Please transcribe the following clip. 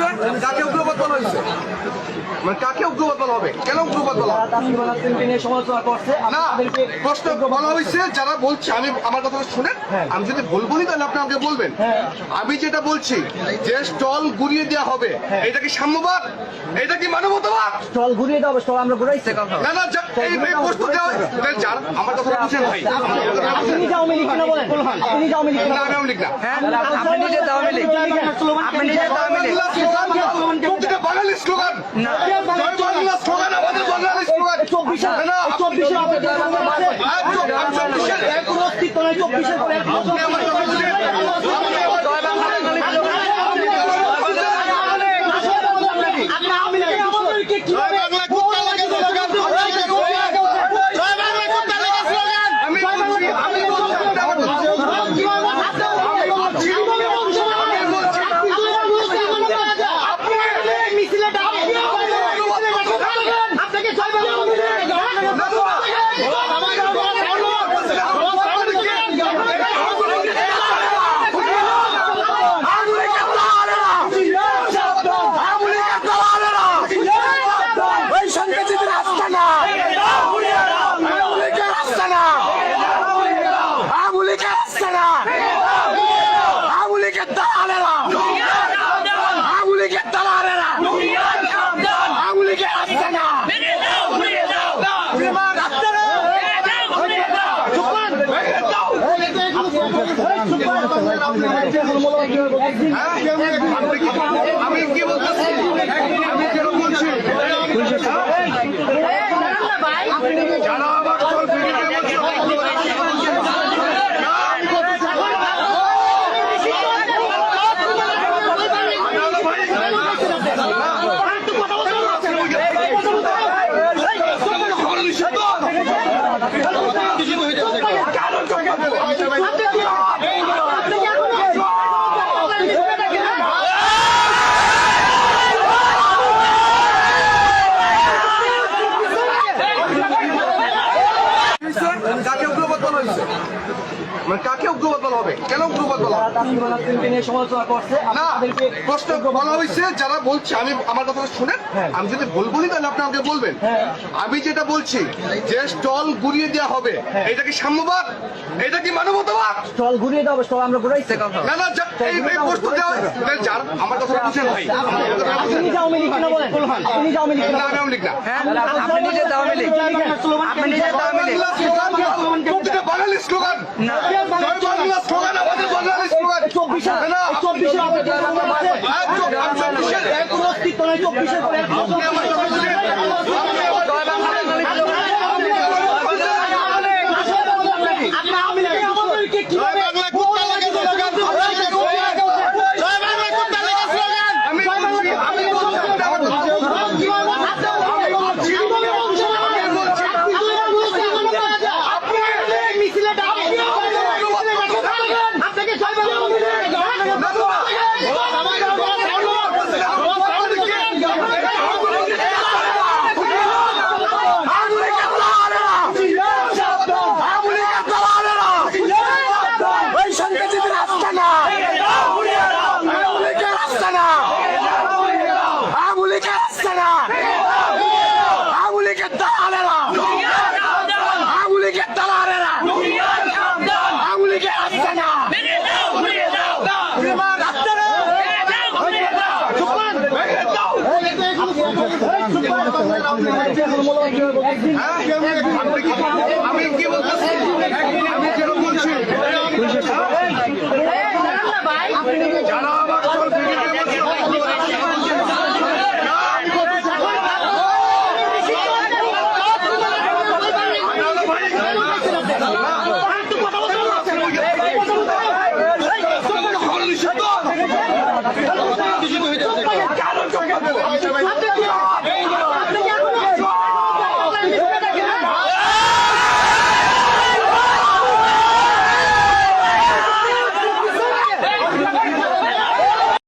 হয়েছে? কাকে উগ্রবাদ বলা হয়েছে? মানে কাকে উগ্রবাদ বলা হবে? কেন উগ্রবাদ বলা না প্রশ্ন বলা হয়েছে যারা বলছে আমি আমার কথাটা শুনেন? হ্যাঁ। আমি যদি ভুল বলি তাহলে আপনি আমাকে বলবেন। হ্যাঁ। আমি যেটা বলছি যে স্টল ঘুরিয়ে দেওয়া হবে হ্যাঁ। এটা কি সাম্যবাদ? এটা কি মানবতাবাদ? স্টল ঘুরিয়ে দাও স্টল আমরা ঘুরাইছি। না না এই প্রশ্ন দেওয়া আমার কথাটা বুঝেন ভাই। আপনি লীগ বলেন। আপনি না আমি লীগ না। আপনি নিজে আপনি নিজে প্রতিটা বাঙালি স্লোগান। জয় বাংলা স্লোগান আমাদের বাঙালি স্লোগান। চব্বিশে চব্বিশে চব্বিশের- কোনো অস্তিত্ব নাই চব্বিশের পরে আপনি আমার কথা বুঝেন আপনি আমার- আপনি আওয়ামী লীগের আমাদেরকে কীভাবে আমি বলছি আমি বলছি আপনি আমার কথা বুঝেন। আপনি আমি কি বলতেছি আমি কেন বলছি যারা আমার দল বিরোধী বলছে, কাকে উগ্রবাদ বলা হয়েছে মানে কাকে উগ্রবাদ বলা হবে? কেন উগ্রবাদ বলা না প্রশ্ন বলা হয়েছে যারা বলছে আমি আমার কথাটা শুনেন হ্যাঁ। আমি যদি ভুল বলি তাহলে আপনি আমাকে বলবেন। হ্যাঁ। আমি যেটা বলছি যে স্টল ঘুরিয়ে দেওয়া হবে হ্যাঁ। এটা কি সাম্যবাদ? এটা কি মানবতাবাদ? স্টল ঘুরিয়ে দাও স্টল আমরা ঘুরাইছি না না এই প্রশ্ন দেওয়া আমার কথাটা বুঝেন ভাই। কিনা বলেন। কিনা আমি না। আপনি নিজে আপনি নিজে বাঙালি স্লোগান। না, চব্বিশের- চব্বিশের পরে আপনি আমার কথা বুঝেন আপনি আমার- আপনি আওয়ামী লীগের আমাদেরকে কীভাবে আমি বলছি আমি বলছি আপনি আমার কথা বুঝেন। আপনি